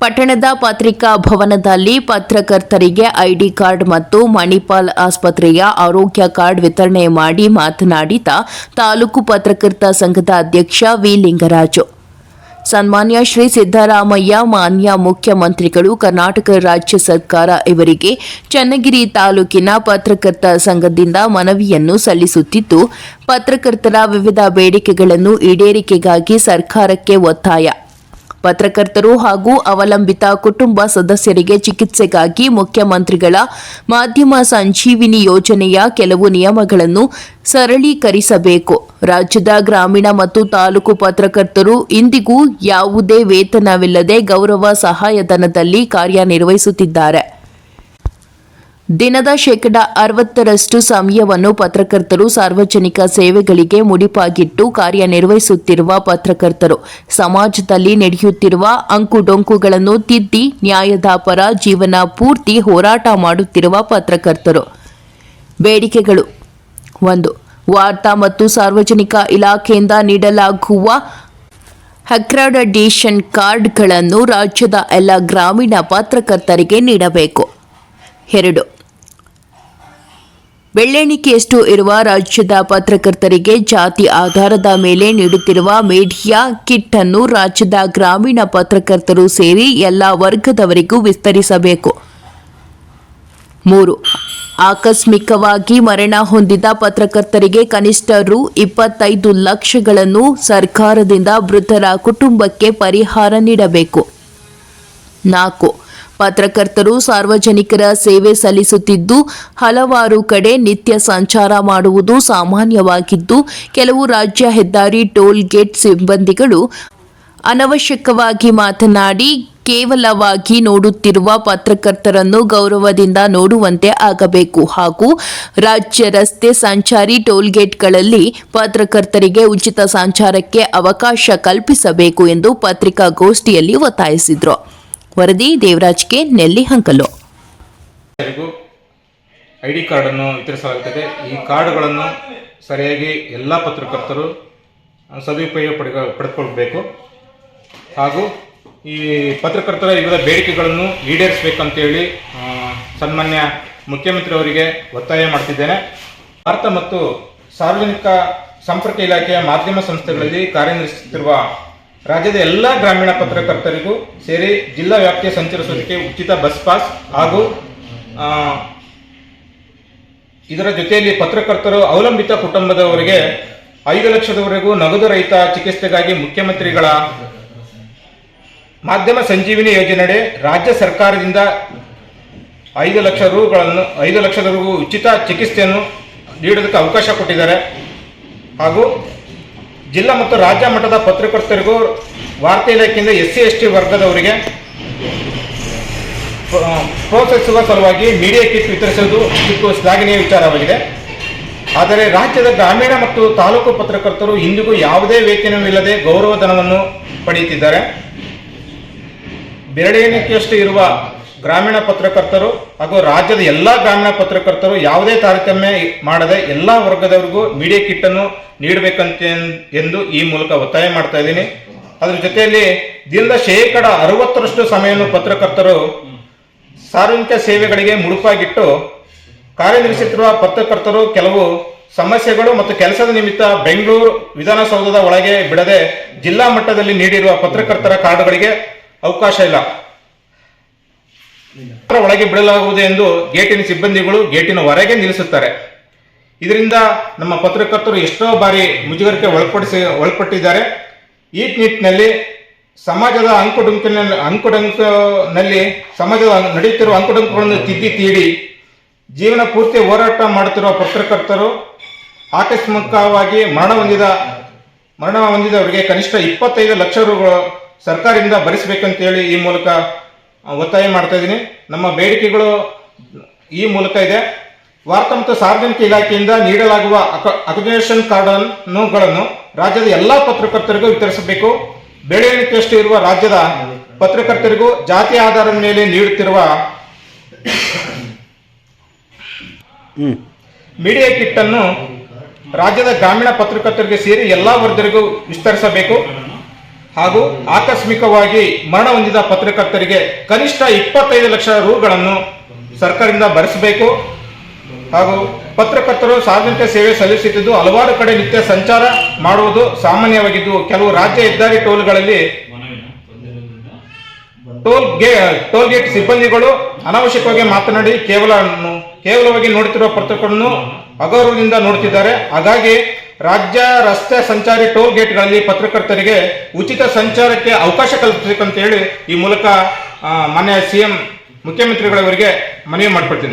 ಪಟ್ಟಣದ ಪತ್ರಿಕಾ ಭವನದಲ್ಲಿ ಪತ್ರಕರ್ತರಿಗೆ ಐಡಿ ಕಾರ್ಡ್ ಮತ್ತು ಮಣಿಪಾಲ್ ಆಸ್ಪತ್ರೆಯ ಆರೋಗ್ಯ ಕಾರ್ಡ್ ವಿತರಣೆ ಮಾಡಿ ಮಾತನಾಡಿದ ತಾಲೂಕು ಪತ್ರಕರ್ತ ಸಂಘದ ಅಧ್ಯಕ್ಷ ವಿ. ಲಿಂಗರಾಜು. ಸನ್ಮಾನ್ಯ ಶ್ರೀ ಸಿದ್ದರಾಮಯ್ಯ, ಮಾನ್ಯ ಮುಖ್ಯಮಂತ್ರಿಗಳು, ಕರ್ನಾಟಕ ರಾಜ್ಯ ಸರ್ಕಾರ ಇವರಿಗೆ ಚನ್ನಗಿರಿ ತಾಲೂಕಿನ ಪತ್ರಕರ್ತ ಸಂಘದಿಂದ ಮನವಿಯನ್ನು ಸಲ್ಲಿಸುತ್ತಿದ್ದು, ಪತ್ರಕರ್ತರ ವಿವಿಧ ಬೇಡಿಕೆಗಳನ್ನು ಈಡೇರಿಕೆಗಾಗಿ ಸರ್ಕಾರಕ್ಕೆ ಒತ್ತಾಯ. ಪತ್ರಕರ್ತರು ಹಾಗೂ ಅವಲಂಬಿತ ಕುಟುಂಬ ಸದಸ್ಯರಿಗೆ ಚಿಕಿತ್ಸೆಗಾಗಿ ಮುಖ್ಯಮಂತ್ರಿಗಳ ಮಾಧ್ಯಮ ಸಂಜೀವಿನಿ ಯೋಜನೆಯ ಕೆಲವು ನಿಯಮಗಳನ್ನು ಸರಳೀಕರಿಸಬೇಕು. ರಾಜ್ಯದ ಗ್ರಾಮೀಣ ಮತ್ತು ತಾಲೂಕು ಪತ್ರಕರ್ತರು ಇಂದಿಗೂ ಯಾವುದೇ ವೇತನವಿಲ್ಲದೆ ಗೌರವ ಸಹಾಯಧನದಲ್ಲಿ ಕಾರ್ಯನಿರ್ವಹಿಸುತ್ತಿದ್ದಾರೆ. ದಿನದ ಶೇಕಡ ಅರವತ್ತರಷ್ಟು ಸಮಯವನ್ನು ಪತ್ರಕರ್ತರು ಸಾರ್ವಜನಿಕ ಸೇವೆಗಳಿಗೆ ಮುಡಿಪಾಗಿಟ್ಟು ಕಾರ್ಯನಿರ್ವಹಿಸುತ್ತಿರುವ ಪತ್ರಕರ್ತರು. ಸಮಾಜದಲ್ಲಿ ನಡೆಯುತ್ತಿರುವ ಅಂಕುಡೊಂಕುಗಳನ್ನು ತಿದ್ದಿ ನ್ಯಾಯದ ಪರ ಜೀವನ ಪೂರ್ತಿ ಹೋರಾಟ ಮಾಡುತ್ತಿರುವ ಪತ್ರಕರ್ತರು. ಬೇಡಿಕೆಗಳು. ಒಂದು, ವಾರ್ತಾ ಮತ್ತು ಸಾರ್ವಜನಿಕ ಇಲಾಖೆಯಿಂದ ನೀಡಲಾಗುವ ಅಕ್ರಾಡೇಷನ್ ಕಾರ್ಡ್ಗಳನ್ನು ರಾಜ್ಯದ ಎಲ್ಲ ಗ್ರಾಮೀಣ ಪತ್ರಕರ್ತರಿಗೆ ನೀಡಬೇಕು. ಎರಡು ಬೆಳ್ಳೆಣಿಕೆಯಷ್ಟು ಇರುವ ರಾಜ್ಯದ ಪತ್ರಕರ್ತರಿಗೆ ಜಾತಿ ಆಧಾರದ ಮೇಲೆ ನೀಡುತ್ತಿರುವ ಮೀಡಿಯಾ ಕಿಟ್ ಅನ್ನು ರಾಜ್ಯದ ಗ್ರಾಮೀಣ ಪತ್ರಕರ್ತರು ಸೇರಿ ಎಲ್ಲ ವರ್ಗದವರಿಗೂ ವಿಸ್ತರಿಸಬೇಕು. ಮೂರು, ಆಕಸ್ಮಿಕವಾಗಿ ಮರಣ ಹೊಂದಿದ ಪತ್ರಕರ್ತರಿಗೆ ಕನಿಷ್ಠ ರು ಇಪ್ಪತ್ತೈದು ಲಕ್ಷಗಳನ್ನು ಸರ್ಕಾರದಿಂದ ಮೃತರ ಕುಟುಂಬಕ್ಕೆ ಪರಿಹಾರ ನೀಡಬೇಕು. ನಾಲ್ಕು ಪತ್ರಕರ್ತರು ಸಾರ್ವಜನಿಕರ ಸೇವೆ ಸಲ್ಲಿಸುತ್ತಿದ್ದು, ಹಲವಾರು ಕಡೆ ನಿತ್ಯ ಸಂಚಾರ ಮಾಡುವುದು ಸಾಮಾನ್ಯವಾಗಿದ್ದು, ಕೆಲವು ರಾಜ್ಯ ಹೆದ್ದಾರಿ ಟೋಲ್ ಗೇಟ್ ಸಿಬ್ಬಂದಿಗಳು ಅನವಶ್ಯಕವಾಗಿ ಮಾತನಾಡಿ, ಕೇವಲವಾಗಿ ನೋಡುತ್ತಿರುವ ಪತ್ರಕರ್ತರನ್ನು ಗೌರವದಿಂದ ನೋಡುವಂತೆ ಆಗಬೇಕು ಹಾಗೂ ರಾಜ್ಯ ರಸ್ತೆ ಸಂಚಾರಿ ಟೋಲ್ಗೇಟ್ಗಳಲ್ಲಿ ಪತ್ರಕರ್ತರಿಗೆ ಉಚಿತ ಸಂಚಾರಕ್ಕೆ ಅವಕಾಶ ಕಲ್ಪಿಸಬೇಕು ಎಂದು ಪತ್ರಿಕಾಗೋಷ್ಠಿಯಲ್ಲಿ ಒತ್ತಾಯಿಸಿದರು. ವರದಿ ದೇವರಾಜ್ ಕೆ ನೆಲ್ಲಿ ಹಂಕಲು. ಎಲ್ಲರಿಗೂ ಐ ಡಿ ಕಾರ್ಡನ್ನು ವಿತರಿಸಲಾಗುತ್ತದೆ. ಈ ಕಾರ್ಡ್ಗಳನ್ನು ಸರಿಯಾಗಿ ಎಲ್ಲ ಪತ್ರಕರ್ತರು ಸದುಪಯೋಗ ಪಡೆಗ ಪಡೆದುಕೊಳ್ಬೇಕು ಹಾಗೂ ಈ ಪತ್ರಕರ್ತರ ವಿವಿಧ ಬೇಡಿಕೆಗಳನ್ನು ಈಡೇರಿಸಬೇಕಂತೇಳಿ ಸನ್ಮಾನ್ಯ ಮುಖ್ಯಮಂತ್ರಿ ಅವರಿಗೆ ಒತ್ತಾಯ ಮಾಡ್ತಿದ್ದೇನೆ. ಭಾರತ ಮತ್ತು ಸಾರ್ವಜನಿಕ ಸಂಪರ್ಕ ಇಲಾಖೆಯ ಮಾಧ್ಯಮ ಸಂಸ್ಥೆಗಳಲ್ಲಿ ಕಾರ್ಯನಿರ್ವಹಿಸುತ್ತಿರುವ ರಾಜ್ಯದ ಎಲ್ಲ ಗ್ರಾಮೀಣ ಪತ್ರಕರ್ತರಿಗೂ ಸೇರಿ ಜಿಲ್ಲಾ ವ್ಯಾಪ್ತಿಯ ಸಂಚರಿಸೋದಕ್ಕೆ ಉಚಿತ ಬಸ್ ಪಾಸ್ ಹಾಗೂ ಇದರ ಜೊತೆಯಲ್ಲಿ ಪತ್ರಕರ್ತರು ಅವಲಂಬಿತ ಕುಟುಂಬದವರಿಗೆ ಐದು ಲಕ್ಷದವರೆಗೂ ನಗದು ರಹಿತ ಚಿಕಿತ್ಸೆಗಾಗಿ ಮುಖ್ಯಮಂತ್ರಿಗಳ ಮಾಧ್ಯಮ ಸಂಜೀವಿನಿ ಯೋಜನೆಯಡಿ ರಾಜ್ಯ ಸರ್ಕಾರದಿಂದ ಐದು ಲಕ್ಷ ರೂಗಳನ್ನು, ಐದು ಲಕ್ಷದವರೆಗೂ ಉಚಿತ ಚಿಕಿತ್ಸೆಯನ್ನು ನೀಡೋದಕ್ಕೆ ಅವಕಾಶ ಕೊಟ್ಟಿದ್ದಾರೆ. ಹಾಗೂ ಜಿಲ್ಲಾ ಮತ್ತು ರಾಜ್ಯ ಮಟ್ಟದ ಪತ್ರಕರ್ತರಿಗೂ ವಾರ್ತೆ ಇಲಾಖೆಯಿಂದ ಎಸ್ ಸಿ ಎಸ್ ಟಿ ವರ್ಗದವರಿಗೆ ಪ್ರೋತ್ಸಾಹಿಸುವ ಸಲುವಾಗಿ ಮೀಡಿಯಾ ಕಿಟ್ ವಿತರಿಸುವುದು ಇದು ಶ್ಲಾಘನೀಯ ವಿಚಾರವಾಗಿದೆ. ಆದರೆ ರಾಜ್ಯದ ಗ್ರಾಮೀಣ ಮತ್ತು ತಾಲೂಕು ಪತ್ರಕರ್ತರು ಇಂದಿಗೂ ಯಾವುದೇ ವೇತನವಿಲ್ಲದೆ ಗೌರವಧನವನ್ನು ಪಡೆಯುತ್ತಿದ್ದಾರೆ. ಬೆರಳೆಣಿಕೆಯಷ್ಟು ಇರುವ ಗ್ರಾಮೀಣ ಪತ್ರಕರ್ತರು ಹಾಗೂ ರಾಜ್ಯದ ಎಲ್ಲ ಗ್ರಾಮೀಣ ಪತ್ರಕರ್ತರು ಯಾವುದೇ ತಾರತಮ್ಯ ಮಾಡದೆ ಎಲ್ಲ ವರ್ಗದವರಿಗೂ ಮೀಡಿಯಾ ಕಿಟ್ ಅನ್ನು ನೀಡಬೇಕಂತ ಎಂದು ಈ ಮೂಲಕ ಒತ್ತಾಯ ಮಾಡ್ತಾ ಇದ್ದೀನಿ. ಅದರ ಜೊತೆಯಲ್ಲಿ ದಿನದ ಶೇಕಡ ಅರವತ್ತರಷ್ಟು ಸಮಯವನ್ನು ಪತ್ರಕರ್ತರು ಸಾರ್ವಜನಿಕ ಸೇವೆಗಳಿಗೆ ಮುಡುಪಾಗಿಟ್ಟು ಕಾರ್ಯನಿರ್ವಹಿಸುತ್ತಿರುವ ಪತ್ರಕರ್ತರು ಕೆಲವು ಸಮಸ್ಯೆಗಳು ಮತ್ತು ಕೆಲಸದ ನಿಮಿತ್ತ ಬೆಂಗಳೂರು ವಿಧಾನಸೌಧದ ಒಳಗೆ ಬಿಡದೆ ಜಿಲ್ಲಾ ಮಟ್ಟದಲ್ಲಿ ನೀಡಿರುವ ಪತ್ರಕರ್ತರ ಕಾರ್ಡ್ಗಳಿಗೆ ಅವಕಾಶ ಇಲ್ಲ. ಒಳಗೆ ಬಿಡಲಾಗುವುದು ಎಂದು ಗೇಟಿನ ಸಿಬ್ಬಂದಿಗಳು ಗೇಟಿನ ಹೊರಗೆ ನಿಲ್ಲಿಸುತ್ತಾರೆ. ಇದರಿಂದ ನಮ್ಮ ಪತ್ರಕರ್ತರು ಎಷ್ಟೋ ಬಾರಿ ಮುಜುಗರಕ್ಕೆ ಒಳಪಡಿಸಿ ಒಳಪಟ್ಟಿದ್ದಾರೆ. ಈ ನಿಟ್ಟಿನಲ್ಲಿ ಸಮಾಜದ ಅಂಕುಡೊಂಕಿನ ಅಂಕುಡೊಂಕಿನಲ್ಲಿ ಸಮಾಜದ ನಡೆಯುತ್ತಿರುವ ಅಂಕುಡೊಂಕುಗಳನ್ನು ತಿದ್ದಿ ತೀಡಿ ಜೀವನ ಪೂರ್ತಿ ಹೋರಾಟ ಮಾಡುತ್ತಿರುವ ಪತ್ರಕರ್ತರು ಆಕಸ್ಮಿಕವಾಗಿ ಮರಣ ಹೊಂದಿದ ಮರಣ ಹೊಂದಿದವರಿಗೆ ಕನಿಷ್ಠ ಇಪ್ಪತ್ತೈದು ಲಕ್ಷ ರೂಗಳು ಸರ್ಕಾರದಿಂದ ಭರಿಸಬೇಕಂತೇಳಿ ಈ ಮೂಲಕ ಒತ್ತಾಯ ಮಾಡ್ತಾ ಇದ್ದೀನಿ. ನಮ್ಮ ಬೇಡಿಕೆಗಳು ಈ ಮೂಲಕ ಇದೆ. ವಾರ್ತಾ ಮತ್ತು ಸಾರ್ವಜನಿಕ ಇಲಾಖೆಯಿಂದ ನೀಡಲಾಗುವ ಅಕಮಡೇಷನ್ ಕಾರ್ಡನ್ನುಗಳನ್ನು ರಾಜ್ಯದ ಎಲ್ಲ ಪತ್ರಕರ್ತರಿಗೂ ವಿತರಿಸಬೇಕು. ಬೆಳೆ ಎಣಿಕೆಯಷ್ಟು ಇರುವ ರಾಜ್ಯದ ಪತ್ರಕರ್ತರಿಗೂ ಜಾತಿ ಆಧಾರದ ಮೇಲೆ ನೀಡುತ್ತಿರುವ ಮೀಡಿಯಾ ಕಿಟ್ ಅನ್ನು ರಾಜ್ಯದ ಗ್ರಾಮೀಣ ಪತ್ರಕರ್ತರಿಗೆ ಸೇರಿ ಎಲ್ಲಾ ವರ್ಗರಿಗೂ ವಿಸ್ತರಿಸಬೇಕು. ಹಾಗೂ ಆಕಸ್ಮಿಕವಾಗಿ ಮರಣ ಹೊಂದಿದ ಪತ್ರಕರ್ತರಿಗೆ ಕನಿಷ್ಠ ಇಪ್ಪತ್ತೈದು ಲಕ್ಷ ರೂಗಳನ್ನು ಸರ್ಕಾರದಿಂದ ಭರಿಸಬೇಕು. ಹಾಗೂ ಪತ್ರಕರ್ತರು ಸಾರ್ವಜನಿಕ ಸೇವೆ ಸಲ್ಲಿಸುತ್ತಿದ್ದು ಹಲವಾರು ಕಡೆ ನಿತ್ಯ ಸಂಚಾರ ಮಾಡುವುದು ಸಾಮಾನ್ಯವಾಗಿದ್ದು ಕೆಲವು ರಾಜ್ಯ ಹೆದ್ದಾರಿ ಟೋಲ್ಗಳಲ್ಲಿ ಟೋಲ್ ಗೇ, ಟೋಲ್ ಗೇಟ್ ಸಿಬ್ಬಂದಿಗಳು ಅನಾವಶ್ಯಕವಾಗಿ ಮಾತನಾಡಿ ಕೇವಲ ಕೇವಲವಾಗಿ ನೋಡುತ್ತಿರುವ ಪತ್ರಕರ್ತರನ್ನು ಅಗೌರವದಿಂದ ನೋಡುತ್ತಿದ್ದಾರೆ. ಹಾಗಾಗಿ ರಾಜ್ಯ ರಸ್ತೆ ಸಂಚಾರಿ ಟೋಲ್ ಗೇಟ್ಗಳಲ್ಲಿ ಪತ್ರಕರ್ತರಿಗೆ ಉಚಿತ ಸಂಚಾರಕ್ಕೆ ಅವಕಾಶ ಕಲ್ಪಿಸಬೇಕಂತ ಹೇಳಿ ಈ ಮೂಲಕ ಮಾನ್ಯ ಸಿಎಂ ಮುಖ್ಯಮಂತ್ರಿಗಳವರಿಗೆ ಮನವಿ ಮಾಡಿಕೊಡ್ತೀನಿ